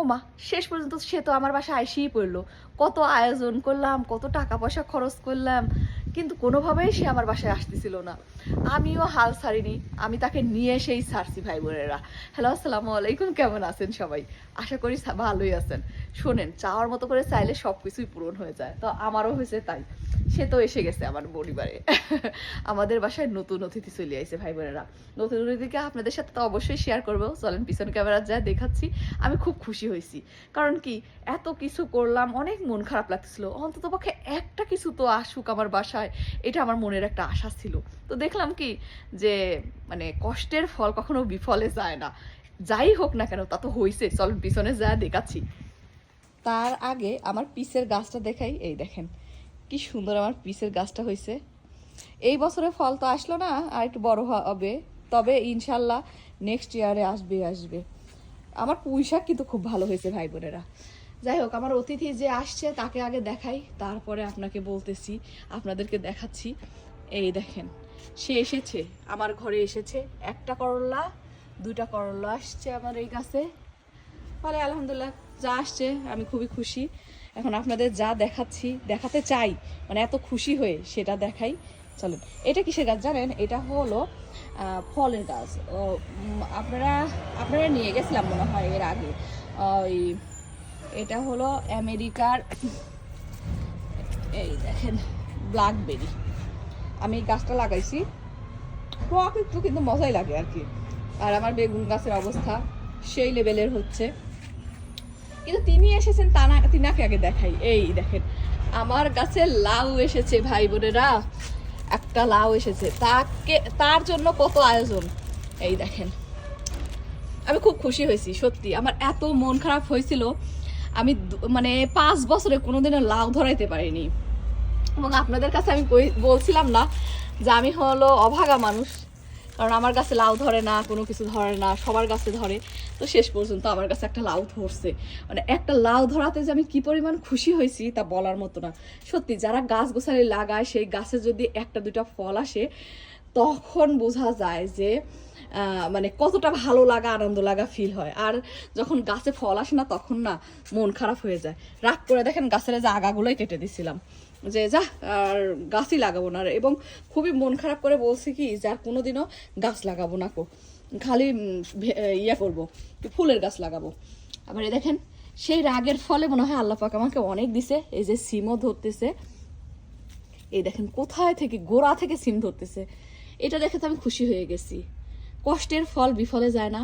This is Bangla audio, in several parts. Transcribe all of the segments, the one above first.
ও মা শেষ পর্যন্ত সে তো আমার বাসায় আইসেই পড়ল। কত আয়োজন করলাম, কত টাকা পয়সা খরচ করলাম, কিন্তু কোনোভাবেই সে আমার বাসায় আসতেছিল না। আমিও হাল ছাড়িনি, আমি তাকে নিয়ে এসেই ছাড়ছি ভাই বোনেরা হ্যালো, আসসালামু আলাইকুম, কেমন আছেন সবাই? আশা করি ভালোই আছেন। শোনেন, চাওয়ার মতো করে চাইলে সব কিছুই পূরণ হয়ে যায়, তো আমারও হয়েছে তাই। সে তো এসে গেছে আমার পরিবারে। আমাদের বাসায় নতুন অতিথি চলে আইছে ভাই বোনেরা নতুন অতিথিকে আপনাদের সাথে তো অবশ্যই শেয়ার করব। চলেন পিছন ক্যামেরা যা দেখাচ্ছি। আমি খুব খুশি হয়েছি। কারণ কি, এত কিছু করলাম, অনেক মন খারাপ লাগছিল অন্তত পক্ষে একটা কিছু তো আসুক আমার বাসায়, এটা আমার মনের একটা আশা ছিল। তো দেখলাম কি, যে মানে কষ্টের ফল কখনো বিফলে যায় না। যাই হোক না কেন, তা তো হয়েছে চলেন পিছনে যা দেখাচ্ছি। তার আগে আমার পিসের গাছটা দেখাই। এই দেখেন কি সুন্দর আমার পিসের গাছটা হয়েছে এই বছরে ফল তো আসলো না, আর একটু বড় হবে। তবে ইনশাল্লাহ নেক্সট ইয়ারে আসবে আসবে। আমার পুঁই শাক কিন্তু খুব ভালো হয়েছে, ভাই বোনেরা। যাই হোক, আমার অতিথি যে আসছে, তাকে আগে দেখাই, তারপরে আপনাকে বলতেছি, আপনাদেরকে দেখাচ্ছি। এই দেখেন, সে এসেছে, আমার ঘরে এসেছে। একটা করলা, দুইটা করলা আসছে আমার এই গাছে। ফলে আলহামদুলিল্লাহ, যা আসছে, আমি খুবই খুশি। এখন আপনাদের যা দেখাচ্ছি, দেখাতে চাই মানে এত খুশি হয়ে সেটা দেখাই। চলেন, এটা কিসের গাছ জানেন? এটা হলো ফলের গাছ। আপনারা আপনারা নিয়ে গেছিলাম মনে হয় এর আগে। ওই, এটা হলো আমেরিকার, এই দেখেন ব্ল্যাকবেরি আমি গাছটা লাগাইছি। টক একটু কিন্তু মজাই লাগে আর কি। আর আমার বেগুন গাছের অবস্থা সেই লেভেলের হচ্ছে। কিন্তু তিনি এসেছেন তা না তিনাকে আগে দেখাই। এই দেখেন, আমার গাছে লাউ এসেছে, ভাই বোনেরা। একটা লাউ এসেছে। তাকে, তার জন্য কত আয়োজন? এই দেখেন। আমি খুব খুশি হয়েছি, সত্যি। আমার এত মন খারাপ হয়েছিল। আমি মানে পাঁচ বছরে কোনোদিনও লাউ ধরাইতে পারিনি। এবং আপনাদের কাছে আমি বলছিলাম না যে আমি হলো অভাগা মানুষ। কারণ আমার কাছে লাউ ধরে না, কোনো কিছু ধরে না, সবার কাছে ধরে। তো শেষ পর্যন্ত আমার কাছে একটা লাউ ধরছে। মানে একটা লাউ ধরাতে যে আমি কি পরিমাণ খুশি হয়েছি তা বলার মতো না। সত্যি, যারা গাছ গোছালি লাগায়, সেই গাছে যদি একটা দুটা ফল আসে তখন বোঝা যায় যে মানে কতটা ভালো লাগা, আনন্দ লাগা ফিল হয়। আর যখন গাছে ফল আসে না, তখন না মন খারাপ হয়ে যায়। রাগ করে দেখেন গাছের যে আগাগুলোই কেটে দিছিলাম। যে যা আর গাছই লাগাবো না। এবং খুবই মন খারাপ করে বলছি কি, যে, আর কোনোদিনও গাছ লাগাবো না কো। খালি ইয়ে করব, ফুলের গাছ লাগাবো। আবার দেখেন, সেই রাগের ফলে মনে হয় আল্লাহ পাক আমাকে অনেক দিছে। এই যে সিমও ধরতেছে। এই দেখেন, কোথায় থেকে, গোড়া থেকে সিম ধরতেছে। এটা দেখে তো আমি খুশি হয়ে গেছি। কষ্টের ফল বিফলে যায় না।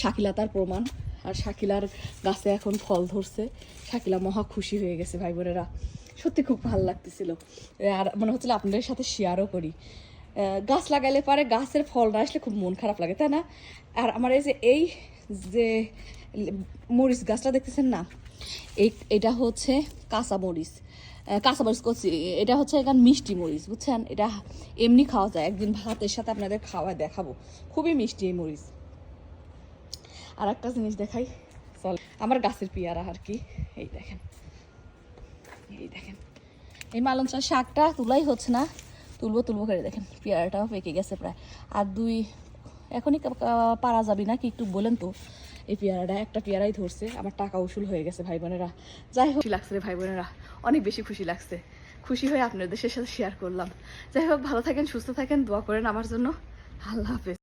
শাকিলা তার প্রমাণ। আর শাকিলার গাছে এখন ফল ধরছে। শাকিলা মহা খুশি হয়ে গেছে ভাই বোনেরা সত্যি খুব ভালো লাগতেছিল। আর মনে হচ্ছিল আপনাদের সাথে শেয়ারও করি। গাছ লাগাইলে পরে গাছের ফল না আসলে খুব মন খারাপ লাগে, তাই না? আর আমার এই যে এই যে মরিচ গাছটা দেখতেছেন না? এটা হচ্ছে কাঁচা মরিচ। আহ, কাঁচা মরিচ করছি এটা হচ্ছে এখান মিষ্টি মরিচ বুঝছেন? এটা এমনি খাওয়া যায়। একদিন ভাতের সাথে আপনাদের খাওয়া দেখাবো। খুবই মিষ্টি এই মরিচ। আর একটা জিনিস দেখাই। চল আমার গাছের পেয়ারা আর কি। এই দেখেন। এই দেখেন। এই মালঞ্চা শাকটা তুলাই হচ্ছে না। তুলবো তুলবো করে দেখেন। পেয়ারাটাও পেকে গেছে প্রায়। আর দুই এখনই পারা যাবি না কি একটু বলেন তো। এই পেয়ারাটা, একটা পেয়ারাই ধরছে আমার টাকা উসুল হয়ে গেছে ভাই বোনেরা যাই হোক লাগছে রে ভাই বোনেরা অনেক বেশি খুশি লাগছে। খুশি হয়ে আপনাদের সাথে শেয়ার করলাম। যাই হোক, ভালো থাকেন, সুস্থ থাকেন, দোয়া করেন আমার জন্য। আল্লাহ হাফেজ।